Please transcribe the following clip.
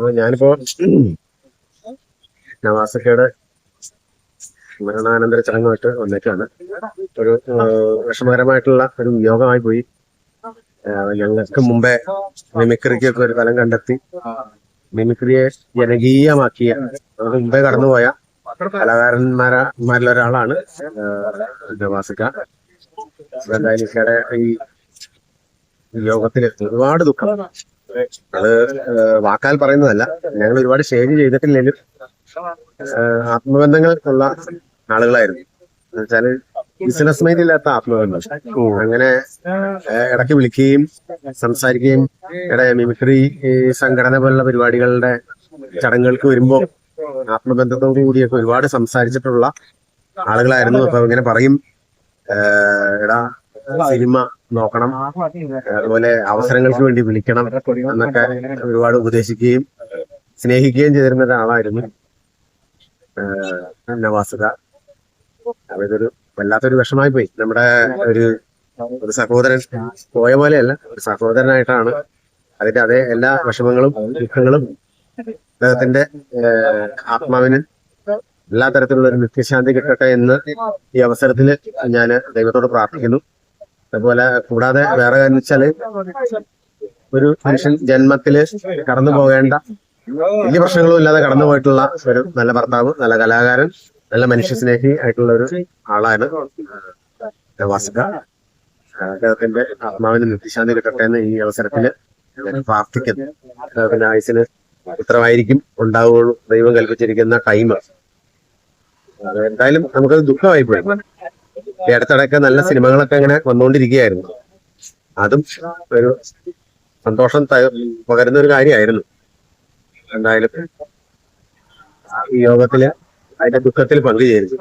അപ്പൊ ഞാനിപ്പോ നവാസക്കയുടെ മരണാനന്തര ചടങ്ങുമായിട്ട് വന്നേക്കാണ്. ഒരു വിഷമകരമായിട്ടുള്ള ഒരു യോഗമായി പോയി. ഞങ്ങൾക്ക് മുമ്പേ മിമിക്രിക്കൊക്കെ ഒരു തലം കണ്ടെത്തി. മിമിക്രിയെ ജനകീയമാക്കിയ മുമ്പേ കടന്നുപോയ കലാകാരന്മാരിൽ ഒരാളാണ് ഈ യോഗത്തിൽ ഒരുപാട് ദുഃഖം. അത് വാക്കാൽ പറയുന്നതല്ല. ഞങ്ങൾ ഒരുപാട് ഷെയർ ചെയ്തിട്ടില്ലെങ്കിലും ആത്മബന്ധങ്ങൾ ഉള്ള ആളുകളായിരുന്നു. എന്നുവെച്ചാൽ ബിസിനസ് മൈൻഡ് ഇല്ലാത്ത ആത്മബന്ധം അങ്ങനെ ഇടയ്ക്ക് വിളിക്കുകയും സംസാരിക്കുകയും ഇട മിമിക്രി സംഘടന പോലുള്ള പരിപാടികളുടെ ചടങ്ങുകൾക്ക് വരുമ്പോ ആത്മബന്ധത്തോടു കൂടിയൊക്കെ ഒരുപാട് സംസാരിച്ചിട്ടുള്ള ആളുകളായിരുന്നു. അപ്പൊ ഇങ്ങനെ പറയും എടാ സിനിമ നോക്കണം. അതുപോലെ അവസരങ്ങൾക്ക് വേണ്ടി വിളിക്കണം എന്നൊക്കെ ഒരുപാട് ഉപദേശിക്കുകയും സ്നേഹിക്കുകയും ചെയ്തിരുന്ന ഒരാളായിരുന്നു. നവാസുക അപ്പൊ ഇതൊരു വല്ലാത്തൊരു വിഷമായി പോയി. നമ്മുടെ ഒരു ഒരു സഹോദരൻ പോയ പോലെയല്ല ഒരു സഹോദരനായിട്ടാണ് അതിന്റെ അതേ എല്ലാ വിഷമങ്ങളും ദുഃഖങ്ങളും അദ്ദേഹത്തിന്റെ ആത്മാവിന് എല്ലാ തരത്തിലുള്ള ഒരു നിത്യശാന്തി കിട്ടട്ടെ എന്ന് ഈ അവസരത്തിൽ ഞാൻ ദൈവത്തോട് പ്രാർത്ഥിക്കുന്നു. അതുപോലെ കൂടാതെ വേറെ കാര്യം വെച്ചാൽ ഒരു മനുഷ്യൻ ജന്മത്തിൽ കടന്നു പോകേണ്ട വലിയ പ്രശ്നങ്ങളും ഇല്ലാതെ കടന്നു പോയിട്ടുള്ള ഒരു നല്ല ഭർത്താവ് നല്ല കലാകാരൻ നല്ല മനുഷ്യസ്നേഹി ആയിട്ടുള്ള ഒരു ആളാണ് വാസുക. അദ്ദേഹത്തിന്റെ ആത്മാവിന് നിത്യശാന്തി കിട്ടട്ടെ എന്ന് ഈ അവസരത്തിൽ ഞാൻ പ്രാർത്ഥിക്കുന്നു. അദ്ദേഹത്തിന്റെ ആയുസിന് ഉത്തരവായിരിക്കും ഉണ്ടാവുകയുള്ളൂ. ദൈവം കൽപ്പിച്ചിരിക്കുന്ന ടൈം എന്തായാലും നമുക്കത് ദുഃഖമായി പോയി. ഈ അടുത്തിടയ്ക്ക് നല്ല സിനിമകളൊക്കെ ഇങ്ങനെ വന്നുകൊണ്ടിരിക്കുകയായിരുന്നു അതും ഒരു സന്തോഷം പകരുന്ന ഒരു കാര്യമായിരുന്നു. എന്തായാലും ഈ യോഗത്തിൽ അതിന്റെ ദുഃഖത്തിൽ പങ്കുചേരുന്നു.